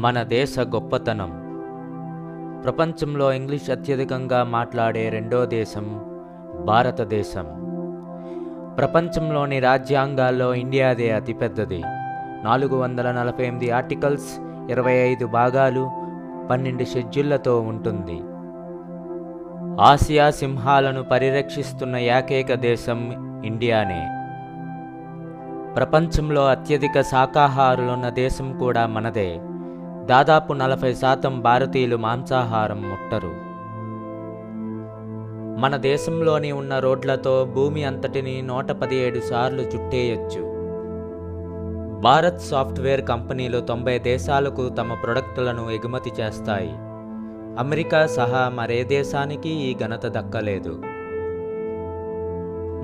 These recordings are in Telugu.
మన దేశ గొప్పతనం. ప్రపంచంలో ఇంగ్లీష్ అత్యధికంగా మాట్లాడే రెండో దేశం భారతదేశం. ప్రపంచంలోని రాజ్యాంగాల్లో ఇండియాదే అతిపెద్దది. నాలుగు వందల నలభై ఎనిమిది ఆర్టికల్స్ ఇరవై ఐదు భాగాలు పన్నెండు షెడ్యూళ్ళతో ఉంటుంది. ఆసియా సింహాలను పరిరక్షిస్తున్న ఏకైక దేశం ఇండియానే. ప్రపంచంలో అత్యధిక శాకాహారులున్న దేశం కూడా మనదే. దాదాపు నలభై శాతం భారతీయులు మాంసాహారం ముట్టరు. మన దేశంలోని ఉన్న రోడ్లతో భూమి అంతటిని నూట పదిహేడు సార్లు చుట్టేయొచ్చు. భారత్ సాఫ్ట్వేర్ కంపెనీలు తొంభై దేశాలకు తమ ప్రొడక్టులను ఎగుమతి చేస్తాయి. అమెరికా సహా మరే దేశానికి ఈ ఘనత దక్కలేదు.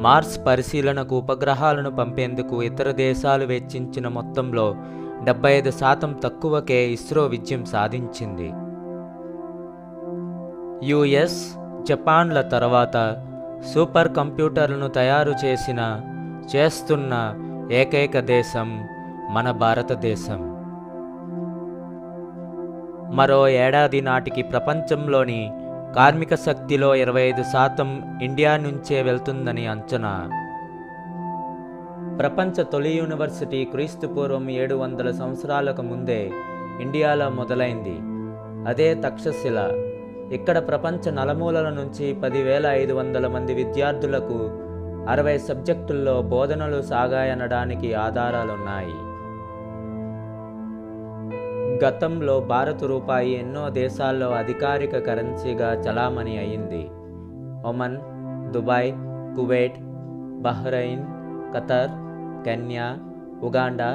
మార్స్ పరిశీలనకు ఉపగ్రహాలను పంపేందుకు ఇతర దేశాలు వెచ్చించిన మొత్తంలో డెబ్బై ఐదు శాతం తక్కువకే ఇస్రో విజయం సాధించింది. యుఎస్ జపాన్ల తర్వాత సూపర్ కంప్యూటర్లను తయారు చేసిన చేస్తున్న ఏకైక దేశం మన భారతదేశం. మరో ఏడాది నాటికి ప్రపంచంలోని కార్మిక శక్తిలో ఇరవై ఐదు శాతం ఇండియా నుంచే వెళ్తుందని అంచనా. ప్రపంచ తొలి యూనివర్సిటీ క్రీస్తుపూర్వం ఏడు వందల సంవత్సరాలకు ముందే ఇండియాలో మొదలైంది. అదే తక్షశిల. ఇక్కడ ప్రపంచ నలుమూలల నుంచి పదివేల ఐదు వందల మంది విద్యార్థులకు అరవై సబ్జెక్టుల్లో బోధనలు సాగాయనడానికి ఆధారాలున్నాయి. గతంలో భారత రూపాయి ఎన్నో దేశాల్లో అధికారిక కరెన్సీగా చలామణి అయింది. Oman Dubai Kuwait Bahrain Qatar Kenya Uganda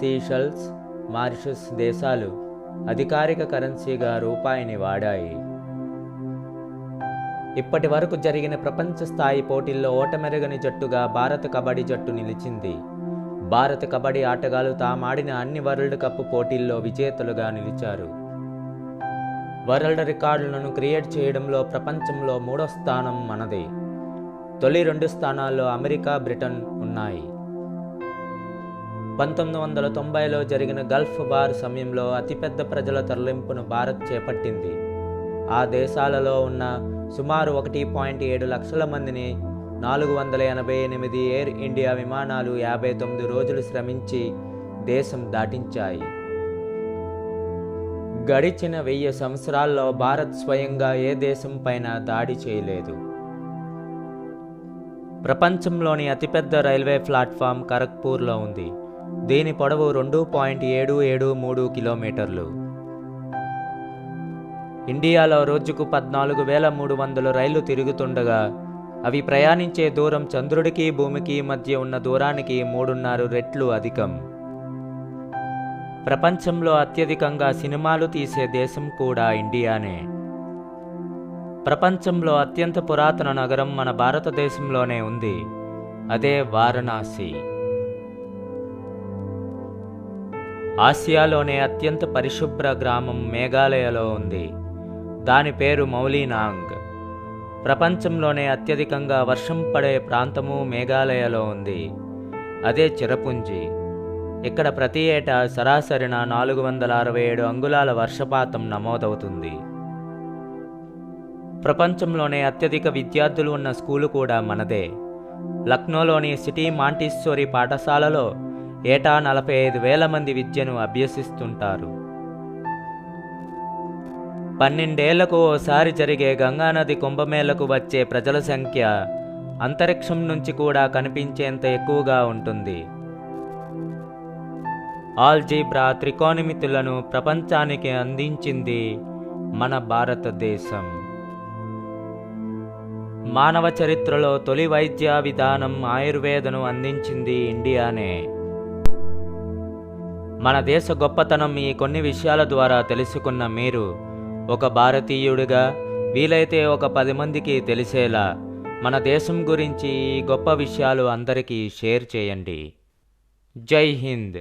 Seychelles Mauritius దేశాలు అధికారిక కరెన్సీగా రూపాయిని వాడాయి. ఇప్పటి వరకు జరిగిన ప్రపంచ స్థాయి పోటీల్లో ఓటమెరగని జట్టుగా భారత కబడ్డీ జట్టు నిలిచింది. భారత కబడ్డీ ఆటగాళ్ళు తామాడిన అన్ని వరల్డ్ కప్ పోటీల్లో విజేతలుగా నిలిచారు. వరల్డ్ రికార్డులను క్రియేట్ చేయడంలో ప్రపంచంలో మూడో స్థానం మనది. తొలి రెండు స్థానాల్లో అమెరికా బ్రిటన్ ఉన్నాయి. పంతొమ్మిది వందల తొంభైలో జరిగిన గల్ఫ్ బార్ సమయంలో అతిపెద్ద ప్రజల తరలింపును భారత్ చేపట్టింది. ఆ దేశాలలో ఉన్న సుమారు ఒకటి పాయింట్ ఏడు లక్షల మందిని నాలుగు వందల ఎనభై ఎనిమిది ఎయిర్ ఇండియా విమానాలు యాభై తొమ్మిది రోజులు శ్రమించి దేశం దాటించాయి. గడిచిన వెయ్యి సంవత్సరాల్లో భారత్ స్వయంగా ఏ దేశం పైన దాడి చేయలేదు. ప్రపంచంలోని అతిపెద్ద రైల్వే ప్లాట్ఫామ్ ఖరగ్పూర్లో ఉంది. దీని పొడవు రెండు పాయింట్ ఏడు ఏడు మూడు కిలోమీటర్లు? ఇండియాలో రోజుకు పద్నాలుగు వేల మూడు వందల రైళ్ళు తిరుగుతుండగా అవి ప్రయాణించే దూరం చంద్రుడికి భూమికి మధ్య ఉన్న దూరానికి మూడున్నర రెట్లు అధికం. ప్రపంచంలో అత్యధికంగా సినిమాలు తీసే దేశం కూడా ఇండియానే. ప్రపంచంలో అత్యంత పురాతన నగరం మన భారతదేశంలోనే ఉంది. అదే వారణాసి. ఆసియాలోనే అత్యంత పరిశుభ్ర గ్రామం మేఘాలయలో ఉంది. దాని పేరు మౌలీనాంగ్. ప్రపంచంలోనే అత్యధికంగా వర్షం పడే ప్రాంతము మేఘాలయలో ఉంది. అదే చిరపుంజి. ఇక్కడ ప్రతి ఏటా సరాసరిన నాలుగు వందల అరవై ఏడు అంగుళాల వర్షపాతం నమోదవుతుంది. ప్రపంచంలోనే అత్యధిక విద్యార్థులు ఉన్న స్కూలు కూడా మనదే. లక్నోలోని సిటీ మాంటిస్సోరీ పాఠశాలలో ఏటా నలభై ఐదు వేల మంది విద్యను అభ్యసిస్తుంటారు. పన్నెండేళ్ళకు ఓసారి జరిగే గంగానది కుంభమేళకు వచ్చే ప్రజల సంఖ్య అంతరిక్షం నుంచి కూడా కనిపించేంత ఎక్కువగా ఉంటుంది. ఆల్జీబ్రా త్రికోణమితులను ప్రపంచానికి అందించింది మన భారతదేశం. మానవ చరిత్రలో తొలి వైద్య విధానం ఆయుర్వేదను అందించింది ఇండియానే. మన దేశ గొప్పతనం ఈ కొన్ని విషయాల ద్వారా తెలుసుకున్న మీరు ఒక భారతీయుడిగా వీలైతే ఒక పది మందికి తెలిసేలా మన దేశం గురించి ఈ గొప్ప విషయాలు అందరికీ షేర్ చేయండి. జై హింద్.